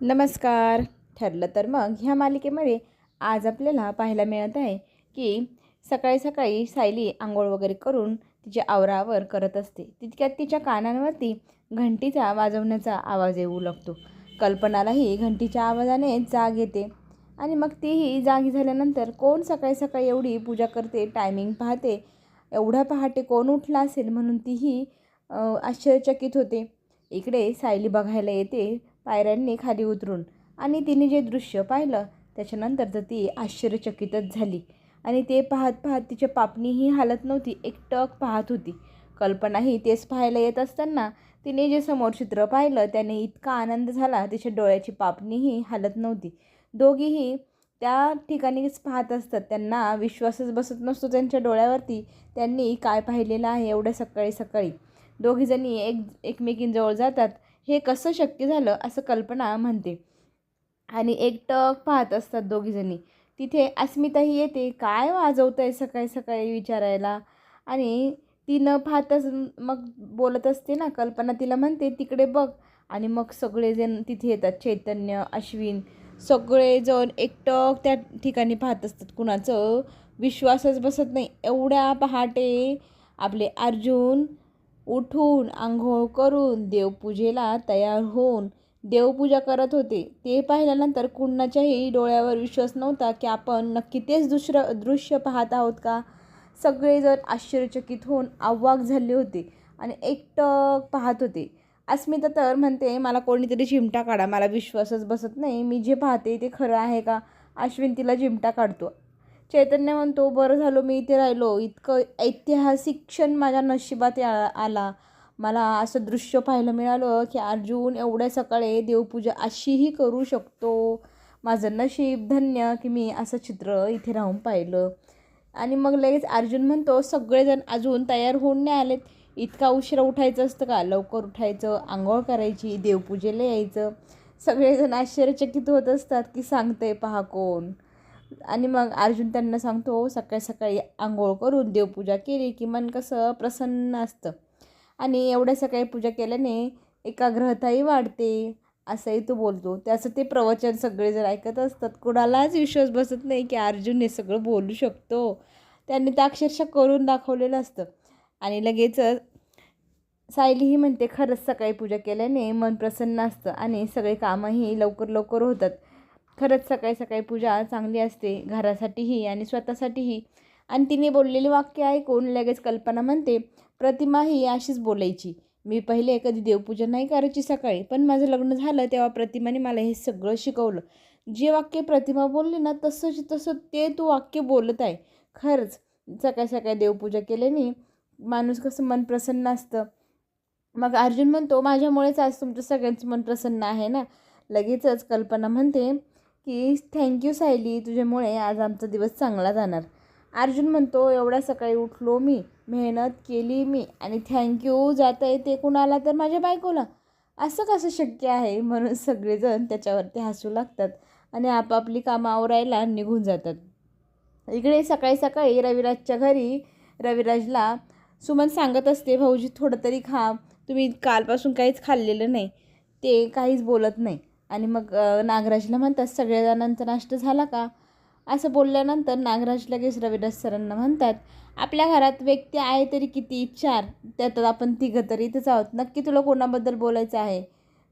नमस्कार. ठरलं तर मग ह्या मालिकेमध्ये आज आपल्याला पाहायला मिळत आहे की सकाळी सकाळी सायली आंघोळ वगैरे करून तिच्या आवरावर करत असते. तितक्यात तिच्या कानांवरती घंटीचा वाजवण्याचा आवाज येऊ लागतो. कल्पनालाही घंटीच्या आवाजाने जाग येते. आणि मग तीही जागी झाल्यानंतर कोण सकाळी सकाळी एवढी पूजा करते टायमिंग पाहते एवढ्या पहाटे कोण उठला असेल म्हणून तीही आश्चर्यचकित होते. इकडे सायली बघायला येते. पायऱ्यांनी खाली उतरून आणि तिने जे दृश्य पाहिलं त्याच्यानंतर तर ती आश्चर्यचकितच झाली. आणि ते पाहत पाहत तिच्या पापणीही हालत नव्हती एकटक पाहत होती. कल्पनाही तेच पाहायला येत असताना तिने जे समोर चित्र पाहिलं त्याने इतका आनंद झाला तिच्या डोळ्याची पापणीही हालत नव्हती. दोघीही त्या ठिकाणीच पाहत असतात त्यांना विश्वासच बसत नसतो त्यांच्या डोळ्यावरती त्यांनी काय पाहिलेलं आहे एवढ्या सकाळी सकाळी. दोघीजणी एक एकमेकींजवळ जातात हे कसं शक्य झालं असं कल्पना म्हणते. आणि एकटक पाहत असतात दोघीजणी तिथे अस्मिताही येते काय वाजवतं आहे सकाळी सकाळी विचारायला? आणि ती न पाहताच मग बोलत असते ना कल्पना तिला म्हणते तिकडे बघ. आणि मग सगळेजण तिथे येतात चैतन्य अश्विन सगळेजण एकटक त्या ठिकाणी पाहत असतात. कुणाचं विश्वासच बसत नाही. एवढ्या पहाटे आपले अर्जुन उठून आंघोळ करून देवपूजेला तयार होऊन देवपूजा करत होते. ते पाहिल्यानंतर कुणाच्याही डोळ्यावर विश्वास नव्हता की आपण नक्की तेच दुसरं दृश्य पाहत आहोत का? सगळेजण आश्चर्यचकित होऊन आव्वाक झाले होते आणि एकटक पाहत होते. अस्मिता तर म्हणते मला कोणीतरी चिमटा काढा मला विश्वासच बसत नाही. मी जे पाहते ते खरं आहे का? अश्विन तिला चिमटा काढतो. चैतन्य म्हणतो बरं झालो मी इथे राहिलो. इतकं ऐतिहासिक क्षण माझ्या नशिबात या आला. मला असं दृश्य पाहायला मिळालं की अर्जुन एवढ्या सकाळी देवपूजा अशीही करू शकतो. माझं नशीब धन्य की मी असं चित्र इथे राहून पाहिलं. आणि मग लगेच अर्जुन म्हणतो सगळेजण अजून तयार होऊन नाही आलेत. इतका उशिरा उठायचं असतं का? लवकर उठायचं आंघोळ करायची देवपूजेला यायचं. सगळेजण आश्चर्यचकित होत असतात की सांगते पहा कोण. आणि मग अर्जुन त्यांना सांगतो हो, सकाळी सकाळी आंघोळ करून देवपूजा केली की मन कसं प्रसन्न असतं. आणि एवढ्या सकाळी पूजा केल्याने एकाग्रताही वाढते असंही तो बोलतो. त्याचं ते प्रवचन सगळेजण ऐकत असतात. कुणालाच विश्वास बसत नाही की अर्जुन हे सगळं बोलू शकतो. त्यांनी तर अक्षरशः करून दाखवलेलं असतं. आणि लगेचच सायलीही म्हणते खरंच सकाळी पूजा केल्याने मन प्रसन्न असतं आणि सगळे कामंही लवकर लवकर होतात. खरंच सकाळी सकाळी पूजा चांगली असते घरासाठीही आणि स्वतःसाठीही. आणि तिने बोललेली वाक्य ऐकून लगेच कल्पना म्हणते प्रतिमा ही अशीच बोलायची. मी पहिले कधी देवपूजा नाही करायची सकाळी पण माझं लग्न झालं तेव्हा प्रतिमाने मला हे सगळं शिकवलं. जे वाक्य प्रतिमा बोलली ना तसंच तसं ते तू वाक्य बोलत आहे. खरंच सकाळी सकाळी देवपूजा केल्याने माणूस कसं मन प्रसन्न असतं. मग अर्जुन म्हणतो माझ्यामुळेच आज तुमचं सगळ्यांचं मन प्रसन्न आहे ना? लगेचच कल्पना म्हणते की थँक्यू सायली तुझ्यामुळे आज आमचा दिवस चांगला जाणार. अर्जुन म्हणतो एवढ्या सकाळी उठलो मी मेहनत केली मी आणि थँक्यू जाता येते कुणाला तर माझ्या बायकोला. असं कसं शक्य आहे? म्हणून सगळेजण त्याच्यावरती हसू लागतात आणि आपापली कामं आवरायला निघून जातात. इकडे सकाळी सकाळी रविराजच्या घरी रविराजला सुमन सांगत असते भाऊजी थोडं तरी खा तुम्ही कालपासून काहीच खाल्लेलं नाही ते काहीच बोलत नाही. आणि मग नागराजला म्हणतात सगळ्या जणांचा नाश्ता झाला का? असं बोलल्यानंतर नागराज लगेच रविदास सरांना म्हणतात आपल्या घरात व्यक्ती आहे तरी किती चार त्यात आपण तिघं तरी इथंच आहोत. नक्की तुला कोणाबद्दल बोलायचं आहे?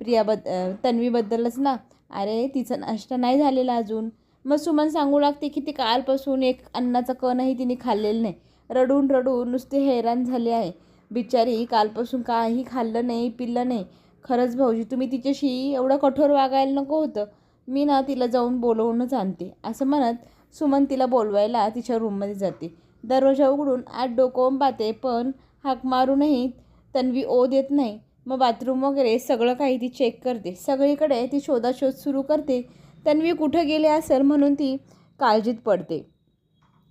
प्रियाबद्द तन्वीबद्दलच ना. अरे तिचा नाश्ता नाही झालेला अजून. मग सुमन सांगू लागते की ती कालपासून एक अन्नाचा कणही तिने खाल्लेलं नाही. रडून रडून नुसते हैराण झाले आहे. बिचारी कालपासून काही खाल्लं नाही पिल्लं नाही. खरंच भाऊजी तुम्ही तिच्याशी एवढं कठोर वागायला नको होतं. मी ना तिला जाऊन बोलवूनच आणते. असं म्हणत सुमन तिला बोलवायला तिच्या रूममध्ये जाते. दरवाजा उघडून आत डोकवून पाहते पण हाक मारूनही तन्वी ओ देत नाही. मग बाथरूम वगैरे सगळं काही ती चेक करते. सगळीकडे ती शोधाशोध सुरू करते. तन्वी कुठं गेले असेल म्हणून ती काळजीत पडते.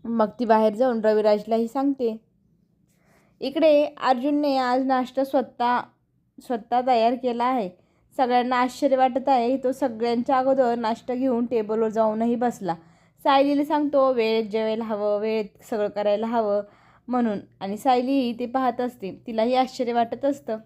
मग ती बाहेर जाऊन रविराजलाही सांगते. इकडे अर्जुनने आज नाश्ता स्वतः स्वतः तयार केला आहे. सगळ्यांना आश्चर्य वाटत आहे तो सगळ्यांच्या अगोदर नाश्ता घेऊन टेबलवर जाऊनही बसला. सायलीला सांगतो वेळेत जेवायला हवं वेळेत सगळं करायला हवं म्हणून. आणि सायलीही ते पाहत असते तिलाही आश्चर्य वाटत असतं.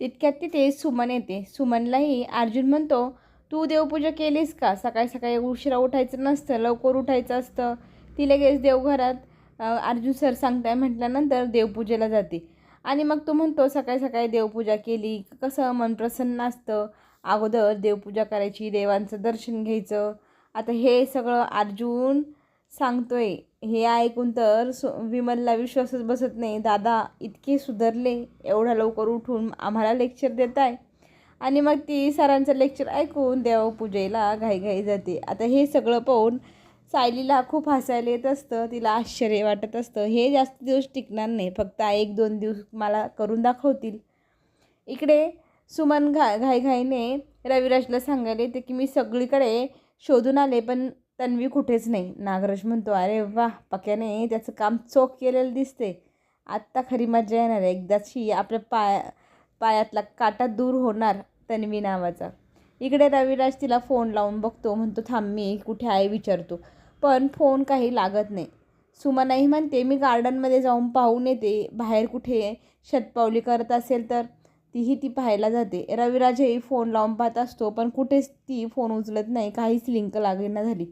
तितक्यात तिथे सुमन येते. सुमनलाही अर्जुन म्हणतो तू देवपूजा केलीस का? सकाळी सकाळी उशिरा उठायचं नसतं लवकर उठायचं असतं. ती लगेच देवघरात. अर्जुन सर सांगताय म्हटल्यानंतर देवपूजेला जाते. आणि मग तो म्हणतो सकाळी सकाळी देवपूजा केली. कसं मन प्रसन्न असतं. अगोदर देवपूजा करायची देवांचं दर्शन घ्यायचं. आता हे सगळं अर्जुन सांगतोय. हे ऐकून तर सु विमलला विश्वासच बसत नाही. दादा इतके सुधारले एवढ्या लवकर उठून आम्हाला लेक्चर देत आहे आणि मग ती सरांचं लेक्चर ऐकून देवपूजेला घाईघाई जाते. आता हे सगळं पाहून सायलीला खूप हसायला येत असतं तिला आश्चर्य वाटत असतं. हे जास्त दिवस टिकणार नाही फक्त एक दोन दिवस मला करून दाखवतील. इकडे सुमन घा घाईघाईने रविराजला सांगायला येते की मी सगळीकडे शोधून आले पण तन्वी कुठेच नाही. नागराज म्हणतो अरे वा पक्याने त्याचं काम चोख केलेलं दिसते आत्ता खरी मजा येणार आहे. एकदाची आपल्या पाया पायातला काटा दूर होणार तन्वी नावाचा. इकडे रविराज तिला फोन लावून बघतो म्हणतो थांब मी कुठे आहे विचारतो. पण फोन काही लागत नाही. सुमनाही म्हणते मी गार्डनमध्ये जाऊन पाहून येते. बाहेर कुठे शतपावली करत असेल तर तीही ती पाहायला जाते. रविराजही फोन लावून पाहत असतो पण कुठेच ती फोन उचलत नाही. काहीच लिंक लागेना झाली.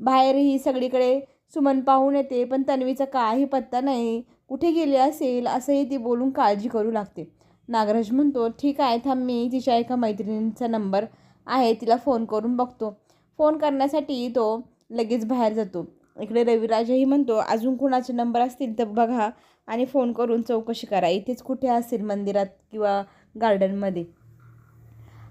बाहेरही सगळीकडे सुमन पाहून येते पण तन्वीचा काही पत्ता नाही. कुठे गेली असेल असंही ती बोलून काळजी करू लागते. नागराज म्हणतो ठीक आहे थांब मी तिच्या एका मैत्रिणीचा नंबर आहे तिला फोन करून बघतो. फोन करण्यासाठी तो लगेच बाहेर जातो. इकडे रविराजही म्हणतो अजून कुणाचे नंबर असतील तर बघा आणि फोन करून चौकशी करा. इथेच कुठे असेल मंदिरात किंवा गार्डनमध्ये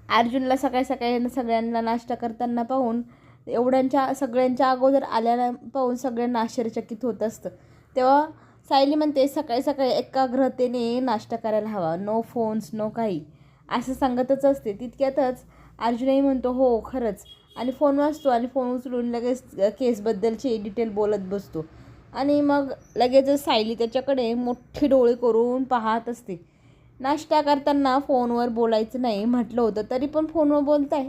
अर्जुनला सकाळी सकाळी सगळ्यांना नाश्ता करताना पाहून एवढ्यांच्या सगळ्यांच्या अगोदर आल्याला पाहून सगळ्यांना आश्चर्यचकित होत असतं. तेव्हा सायली म्हणते सकाळी सकाळी एकाग्रतेने नाश्ता करायला हवा. नो फोन्स नो काही. असं सांगतच असते. तितक्यातच अर्जुनही म्हणतो हो खरंच. आणि फोन वाचतो आणि फोन उचलून लगेच केसबद्दलची डिटेल बोलत बसतो. आणि मग लगेचच सायली त्याच्याकडे मोठे डोळे करून पाहत असते. नाश्ता करताना फोनवर बोलायचं नाही म्हटलं होतं तरी पण फोनवर बोलताय.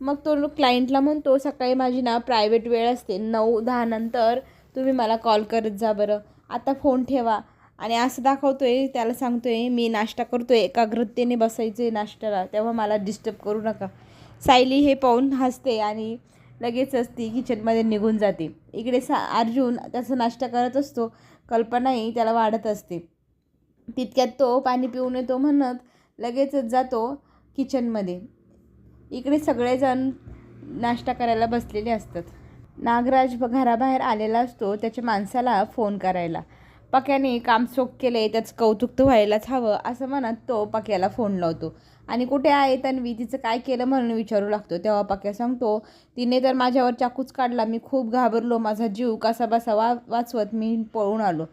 मग तो क्लायंटला म्हणतो सकाळी माझी ना प्रायव्हेट वेळ असते नऊ दहा नंतर तुम्ही मला कॉल करत जा बरं. आता फोन ठेवा. आणि असं दाखवतो आहे त्याला सांगतो आहे मी नाश्ता करतो आहे एकाग्रतेने बसायचं आहे नाश्त्याला तेव्हा मला डिस्टर्ब करू नका. सायली हे पाहून हसते आणि लगेचच ती किचनमध्ये निघून जाते. इकडे सा अर्जुन त्याचा नाश्ता करत असतो. कल्पनाही त्याला वाढत असते. तितक्यात तो पाणी पिऊन येतो म्हणत लगेचच जातो किचनमध्ये इकडे सगळेजण नाश्ता करायला बसलेले असतात. नागराज घराबाहेर आलेला असतो त्याच्या माणसाला फोन करायला. पक्याने काम चोख केले त्याचं कौतुक तर व्हायलाच हवं असं म्हणत तो पक्याला फोन लावतो. आणि कुठे आहे तन्वी? तिचं काय केलं म्हणून विचारू लागतो. तेव्हा पक्या सांगतो तिने तर माझ्यावर चाकूच काढला. मी खूप घाबरलो. माझा जीव कसा बसा वा वाचवत मी पळून आलो.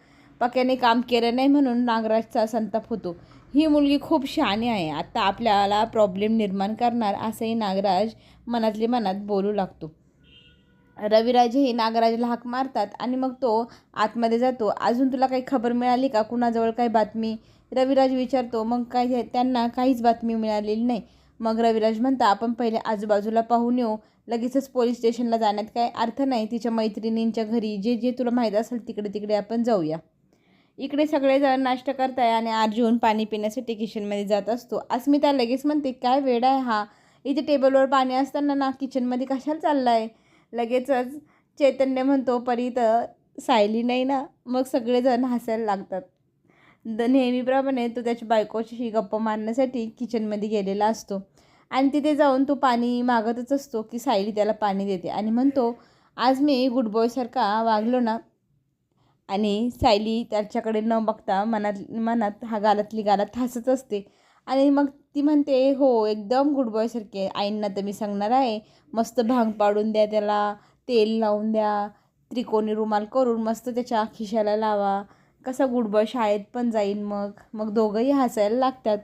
पक्याने काम केलं नाही म्हणून नागराजचा संताप होतो. ही मुलगी खूप शहाणी आहे. आता आपल्याला प्रॉब्लेम निर्माण करणार असंही नागराज मनातले मनात बोलू लागतो. रविराजही नागराजला हाक मारतात आणि मग तो आतमध्ये जातो. अजून तुला काही खबर मिळाली का? कुणाजवळ काही बातमी? रविराज विचारतो मग काय त्यांना काहीच बातमी मिळालेली नाही. मग रविराज म्हणता आपण पहिले आजूबाजूला पाहून येऊ. लगेचच पोलीस स्टेशनला जाण्यात काय अर्थ नाही. तिच्या मैत्रिणींच्या घरी जे जे तुला माहीत असेल तिकडे तिकडे आपण जाऊया. इकडे सगळेजण नाश्ता करताय आणि अर्जुन पाणी पिण्यासाठी किचनमध्ये जात असतो. अस्मिता लगेच म्हणते काय वेळ आहे हा? इथे टेबलवर पाणी असताना ना किचनमध्ये कशाला चालला आहे लगेचच चैतन्य म्हणतो परी तर सायली नाही ना मग सगळेजण हसायला लागतात. द नेहमीप्रमाणे तो त्याच्या बायकोशी गप्पा मारण्यासाठी किचनमध्ये गेलेला असतो. आणि तिथे जाऊन तो पाणी मागतच असतो की सायली त्याला पाणी देते. आणि म्हणतो आज मी गुड बॉयसारखा वागलो ना. आणि सायली त्याच्याकडे न बघता मनात मनात हा गालातली गालात हसत असते. आणि मग ती म्हणते हो एकदम गुड बॉयसारखे आईंना तर मी सांगणार आहे. मस्त भांग पाडून द्या त्याला तेल लावून द्या त्रिकोणी रुमाल करून मस्त त्याच्या खिशाला लावा. कसा गुड बॉय शाळेत पण जाईन मग. मग दोघंही हसायला लागतात.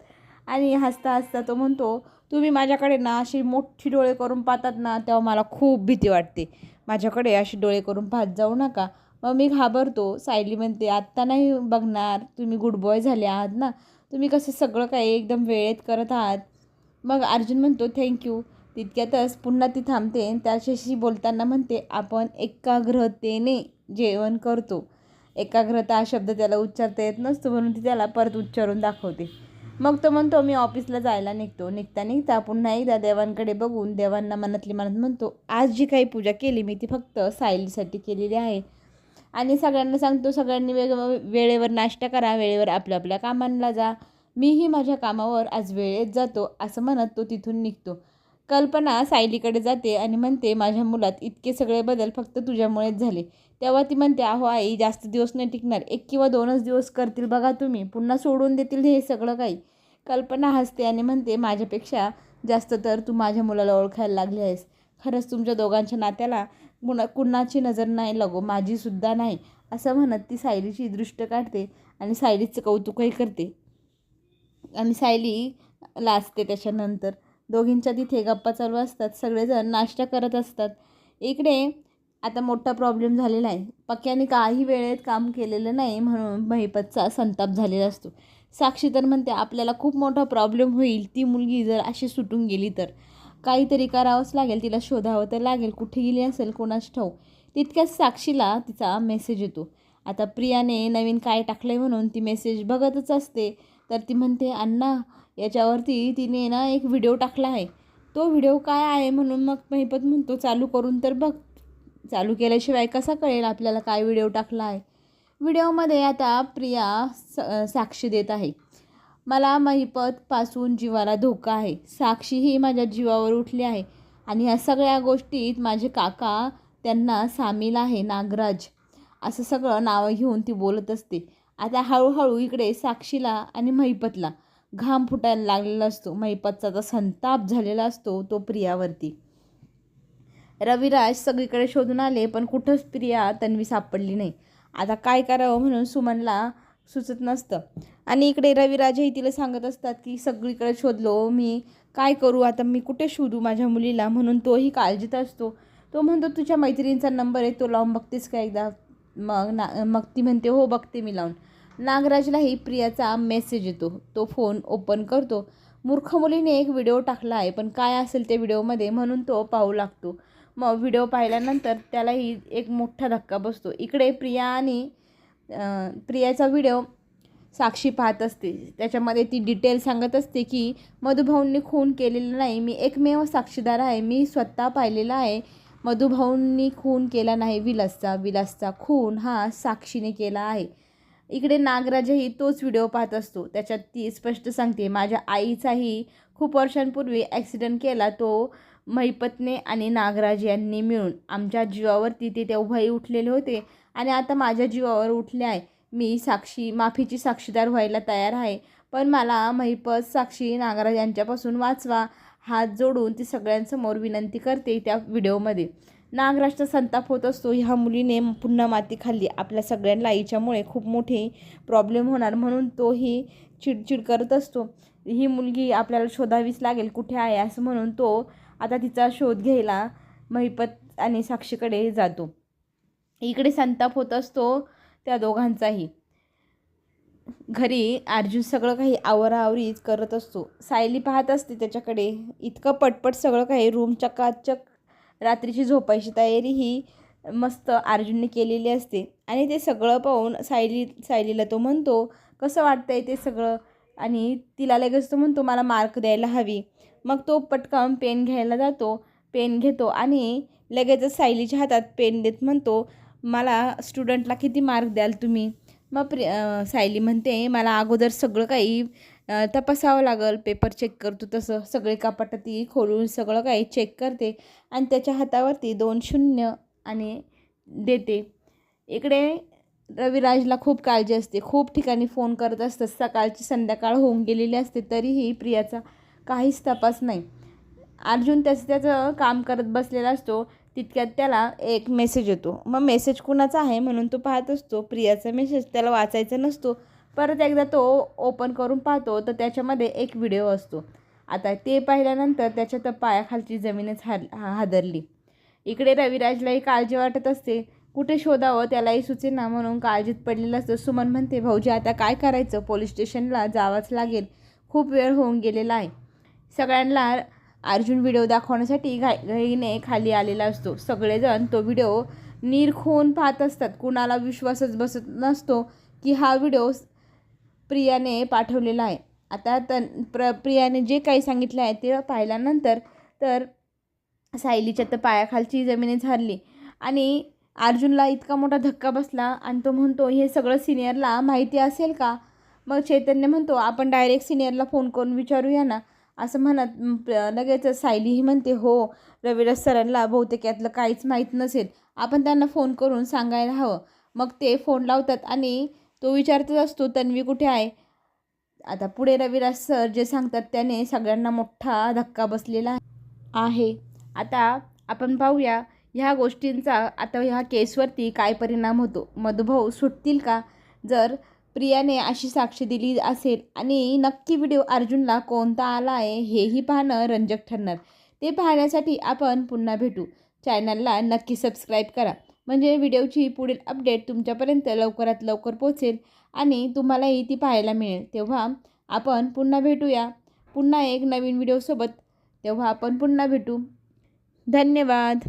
आणि हसता हसता तो म्हणतो तुम्ही माझ्याकडे ना अशी मोठी डोळे करून पाहतात ना तेव्हा मला खूप भीती वाटते. माझ्याकडे अशी डोळे करून पाहत जाऊ नका. मग मी घाबरतो. सायली म्हणते आत्ता नाही बघणार. तुम्ही गुड बॉय झाले आहात ना. तुम्ही कसं सगळं काही एकदम वेळेत करत आहात? मग अर्जुन म्हणतो थँक्यू तितक्यातच पुन्हा ती थांबते आणि त्याच्याशी बोलताना म्हणते आपण एकाग्रतेने जेवण करतो. एकाग्रता हा शब्द त्याला उच्चारता येत नसतो म्हणून ती त्याला परत उच्चारून दाखवते. मग तो म्हणतो मी ऑफिसला जायला निघतो. निघता निघता पुन्हा एकदा देवांकडे बघून देवांना मनातली मनात म्हणतो आज जी काही पूजा केली मी ती फक्त सायलीसाठी केलेली आहे. आणि सगळ्यांना सांगतो सगळ्यांनी वेग वेळेवर नाश्ता करा वेळेवर आपल्या आपल्या कामांना जा. मीही माझ्या कामावर आज वेळेत जातो असं म्हणत तो तिथून निघतो. कल्पना सायलीकडे जाते आणि म्हणते माझ्या मुलात इतके सगळे बदल फक्त तुझ्यामुळेच झाले. तेव्हा ती म्हणते अहो आई जास्त दिवस नाही टिकणार. एक किंवा दोनच दिवस करतील बघा तुम्ही. पुन्हा सोडून देतील हे सगळं काही. कल्पना हसते आणि म्हणते माझ्यापेक्षा जास्त तर तू माझ्या मुलाला ओळखायला लागली आहेस. खरंच तुमच्या दोघांच्या नात्याला कुणा कुणाची नजर नाही लागो माझीसुद्धा नाही असं म्हणत ती सायलीची दृष्ट काढते आणि सायलीचं कौतुकही करते. आणि सायली लाजते त्याच्यानंतर. दोघींच्या तिथे गप्पा चालू असतात सगळेजण नाश्ता करत असतात. इकडे आता मोठा प्रॉब्लेम झालेला आहे. पक्क्याने काही वेळेत काम केलेलं नाही म्हणून महिपतचा संताप झालेला असतो. साक्षी तर म्हणते आपल्याला खूप मोठा प्रॉब्लेम होईल ती मुलगी जर अशी सुटून गेली तर. काहीतरी करावंच लागेल तिला शोधावं तर लागेल कुठे गेली असेल कोणाच ठाऊ तितक्याच साक्षीला तिचा मेसेज येतो. आता प्रियाने नवीन काय टाकलं आहे म्हणून ती मेसेज बघतच असते. तर ती म्हणते अण्णा याच्यावरती तिने ना एक व्हिडिओ टाकला आहे. तो व्हिडिओ काय आहे म्हणून मग महिपत म्हणतो चालू करून तर बघ. चालू केल्याशिवाय कसा कळेल आपल्याला काय व्हिडिओ टाकला आहे? व्हिडिओमध्ये आता प्रिया स साक्षी देत आहे. मला महिपतपासून जीवाला धोका आहे. साक्षी ही माझ्या जीवावर उठली आहे आणि ह्या सगळ्या गोष्टीत माझे काका त्यांना सामील आहे नागराज. असं सगळं नावं घेऊन ती बोलत असते. आता हळूहळू इकडे साक्षीला आणि महिपतला घाम फुटायला लागलेला असतो. महिपतचा तर संताप झालेला असतो तो प्रियावरती. रविराज सगळीकडे शोधून आले पण कुठंच प्रिया तन्वी सापडली नाही. आता काय करावं म्हणून सुमनला सुचत नसतं. आणि इकडे रविराजही तिला सांगत असतात की सगळीकडे शोधलो मी काय करू? आता मी कुठे शोधू माझ्या मुलीला? म्हणून तोही काळजीत असतो. तो म्हणतो तुझ्या मैत्रिणीचा नंबर आहे तो लावून बघतेस का एकदा? मग ना मग ती म्हणते हो बघते मी लावून. नागराजलाही प्रियाचा मेसेज येतो. तो फोन ओपन करतो. मूर्ख मुलीने एक व्हिडिओ टाकला आहे पण काय असेल त्या व्हिडिओमध्ये? म्हणून तो पाहू लागतो. मग व्हिडिओ पाहिल्यानंतर त्यालाही एक मोठा धक्का बसतो. इकडे प्रिया आणि प्रियाचा व्हिडिओ साक्षी पाहत असते. त्याच्यामध्ये ती डिटेल सांगत असते की मधुभाऊंनी खून केलेला नाही मी एकमेव साक्षीदार आहे मी स्वतः पाहिलेला आहे. मधुभाऊंनी खून केला नाही विलासचा विलासचा खून हा साक्षीने केला आहे. इकडे नागराजही तोच व्हिडिओ पाहत असतो. त्याच्यात ती स्पष्ट सांगते माझ्या आईचाही खूप वर्षांपूर्वी ॲक्सिडेंट केला तो महिपतने आणि नागराज यांनी मिळून. आमच्या जीवावरती ते तेव्हाही उठलेले होते. आणि आता माझ्या जीवावर उठले आहे. मी साक्षी माफीची साक्षीदार व्हायला तयार आहे. पण मला महिपत साक्षी नागराज यांच्यापासून वाचवा हात जोडून ती सगळ्यांसमोर विनंती करते त्या व्हिडिओमध्ये. नागराजचा संताप होत असतो. ह्या मुलीने पुन्हा माती खाल्ली. आपल्या सगळ्यांना आईच्यामुळे खूप मोठे प्रॉब्लेम होणार म्हणून तोही चिडचिड करत असतो. ही मुलगी आपल्याला शोधावीच लागेल कुठे आहे असं म्हणून तो आता तिचा शोध घ्यायला महिपत आणि साक्षीकडे जातो. इकडे संताप होत असतो त्या दोघांचाही. घरी अर्जुन सगळं काही आवराआवरीच करत असतो. सायली पाहत असते त्याच्याकडे. इतकं पटपट सगळं काही रूम चकाचक रात्रीची झोपायची तयारी ही मस्त अर्जुनने केलेली असते. आणि ते सगळं पाहून सायली सायलीला तो म्हणतो कसं वाटतंय ते सगळं? आणि तिला लगेच तो म्हणतो मला मार्क द्यायला हवी. मग तो पटकन पेन घ्यायला जातो पेन घेतो आणि लगेचच सायलीच्या हातात पेन देत म्हणतो मला स्टुडंटला किती मार्क द्याल तुम्ही? मग प्रि सायली म्हणते मला अगोदर सगळं काही तपासावं लागेल. पेपर चेक करतो तसं. सगळे कपाटं ती खोलून सगळं काही चेक करते आणि त्याच्या हातावरती दोन शून्य आणि देते. इकडे रविराजला खूप काळजी असते. खूप ठिकाणी फोन करत असतात. सकाळची संध्याकाळ होऊन गेलेली असते. तरीही प्रियाचा काहीच तपास नाही. अर्जुन त्याचं त्याचं काम करत बसलेला असतो. तितक्यात त्याला एक मेसेज येतो. मग मेसेज कुणाचा आहे म्हणून तो पाहत असतो. प्रियाचा मेसेज त्याला वाचायचा नसतो. परत एकदा तो ओपन करून पाहतो तर त्याच्यामध्ये एक व्हिडिओ असतो. आता ते पाहिल्यानंतर त्याच्या तर पायाखालची जमीनच हा हादरली. इकडे रविराजलाही काळजी वाटत असते. कुठे शोधावं त्यालाही सुचेना म्हणून काळजीत पडलेलं असतं. सुमन म्हणते भाऊजी आता काय करायचं? पोलीस स्टेशनला जावंच लागेल. खूप वेळ होऊन गेलेला आहे. सगळ्यांना अर्जुन व्हिडिओ दाखवण्यासाठी घाई घाईने खाली आलेला असतो. सगळेजण तो व्हिडिओ निरखून पाहत असतात. कुणाला विश्वासच बसत नसतो की हा व्हिडिओ प्रियाने पाठवलेला आहे. आता तन प्र प्रियाने जे काही सांगितलं आहे ते पाहिल्यानंतर तर सायलीच्या तर पायाखालची जमिनी झारली आणि अर्जुनला इतका मोठा धक्का बसला आणि तो म्हणतो हे सगळं सिनियरला माहिती असेल का? मग चैतन्य म्हणतो आपण डायरेक्ट सिनियरला फोन करून विचारूया ना. असं म्हणत म, लगेच सायलीही म्हणते हो रविराज सरांना बहुतेक यातलं काहीच माहीत नसेल. आपण त्यांना फोन करून सांगायला हवं. मग ते फोन लावतात आणि तो विचारतच असतो तन्वी कुठे आहे? आता पुढे रविराज सर जे सांगतात त्याने सगळ्यांना मोठा धक्का बसलेला आहे. आता आपण पाहूया ह्या गोष्टींचा आता ह्या केसवरती काय परिणाम होतो. मधुभाऊ सुटतील का? जर प्रियाने अशी साक्ष दिली असेल. आणि नक्की व्हिडिओ अर्जुनला कोणता आला आहे हेही पाहणं रंजक ठरणार. ते पाहण्यासाठी आपण पुन्हा भेटू. चॅनलला नक्की सबस्क्राईब करा. म्हणजे व्हिडिओची पुढील अपडेट तुमच्यापर्यंत लवकरात लवकर पोचेल आणि तुम्हालाही ती पाहायला मिळेल. तेव्हा आपण पुन्हा भेटूया. पुन्हा एक नवीन व्हिडिओसोबत तेव्हा आपण पुन्हा भेटू. धन्यवाद.